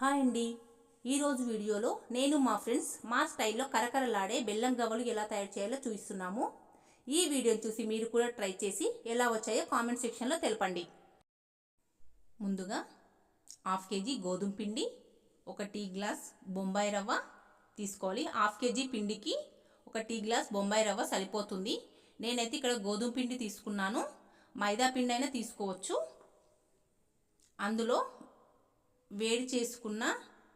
Hi అండి. ఈరోజు వీడియోలో నేను మా ఫ్రెండ్స్ మా స్టైల్లో కరకరలాడే బెల్లం గవ్వలు ఎలా తయారు చేయాలో చూపిస్తున్నాము. ఈ వీడియోని చూసి మీరు కూడా ట్రై చేసి ఎలా వచ్చాయో కామెంట్ సెక్షన్లో తెలపండి. ముందుగా హాఫ్ కేజీ గోధుమ పిండి ఒక టీ గ్లాస్ బొంబాయి రవ్వ తీసుకోవాలి. హాఫ్ కేజీ పిండికి ఒక టీ గ్లాస్ బొంబాయి రవ్వ సరిపోతుంది. నేనైతే ఇక్కడ గోధుమ పిండి తీసుకున్నాను. మైదా పిండి అయినా తీసుకోవచ్చు. అందులో వేడి చేసుకున్న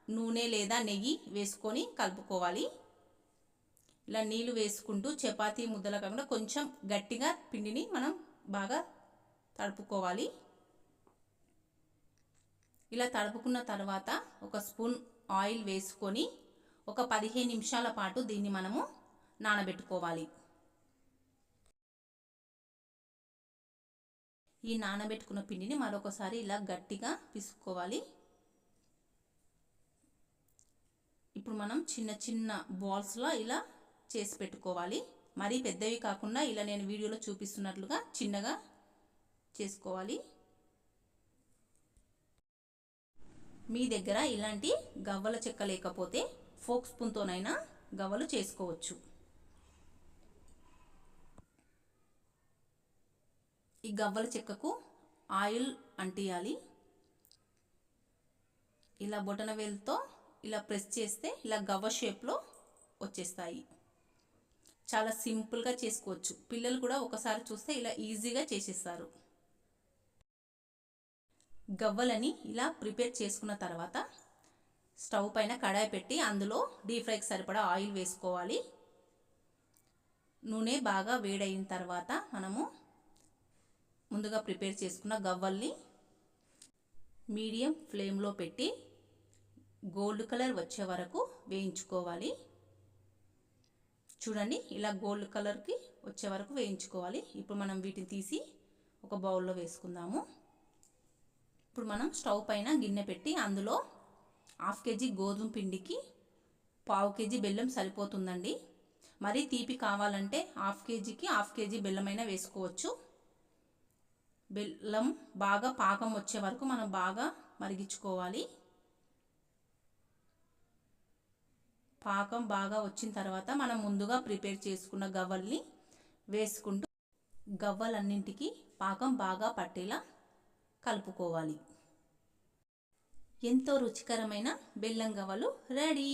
నూనె లేదా నెయ్యి వేసుకొని కలుపుకోవాలి. ఇలా నీళ్ళు వేసుకుంటూ చపాతీ ముద్దల కాకుండా కొంచెం గట్టిగా పిండిని మనం బాగా తడుపుకోవాలి. ఇలా తడుపుకున్న తర్వాత ఒక స్పూన్ ఆయిల్ వేసుకొని ఒక పదిహేను నిమిషాల పాటు దీన్ని మనము నానబెట్టుకోవాలి. ఈ నానబెట్టుకున్న పిండిని మరొకసారి ఇలా గట్టిగా పిసుకోవాలి ఇప్పుడు మనం చిన్న చిన్న బాల్స్లో ఇలా చేసి పెట్టుకోవాలి. మరీ పెద్దవి కాకుండా ఇలా నేను వీడియోలో చూపిస్తున్నట్లుగా చిన్నగా చేసుకోవాలి. మీ దగ్గర ఇలాంటి గవ్వల చెక్క లేకపోతే ఫోక్ స్పూన్తోనైనా గవ్వలు చేసుకోవచ్చు. ఈ గవ్వల చెక్కకు ఆయిల్ అంటియాలి. ఇలా బొటన వేలుతో ఇలా ప్రెస్ చేస్తే ఇలా గవ్వ షేప్లో వచ్చేస్తాయి. చాలా సింపుల్గా చేసుకోవచ్చు. పిల్లలు కూడా ఒకసారి చూస్తే ఇలా ఈజీగా చేసేస్తారు. గవ్వలని ఇలా ప్రిపేర్ చేసుకున్న తర్వాత స్టవ్ పైన కడాయి పెట్టి అందులో డీప్ ఫ్రైకి సరిపడా ఆయిల్ వేసుకోవాలి. నూనె బాగా వేడైన తర్వాత మనము ముందుగా ప్రిపేర్ చేసుకున్న గవ్వల్ని మీడియం ఫ్లేమ్లో పెట్టి గోల్డ్ కలర్ వచ్చే వరకు వేయించుకోవాలి. చూడండి ఇలా గోల్డ్ కలర్కి వచ్చే వరకు వేయించుకోవాలి. ఇప్పుడు మనం వీటిని తీసి ఒక బౌల్లో వేసుకుందాము. ఇప్పుడు మనం స్టవ్ పైన గిన్నె పెట్టి అందులో హాఫ్ కేజీ గోధుమ పిండికి పావు కేజీ బెల్లం సరిపోతుందండి. మరీ తీపి కావాలంటే హాఫ్ కేజీకి హాఫ్ కేజీ బెల్లమైనా వేసుకోవచ్చు. బెల్లం బాగా పాకం వచ్చే వరకు మనం బాగా మరిగించుకోవాలి. పాకం బాగా వచ్చిన తర్వాత మనం ముందుగా ప్రిపేర్ చేసుకున్న గవ్వల్ని వేసుకుంటూ గవ్వలన్నింటికి పాకం బాగా పట్టేలా కలుపుకోవాలి. ఎంతో రుచికరమైన బెల్లం గవ్వలు రెడీ!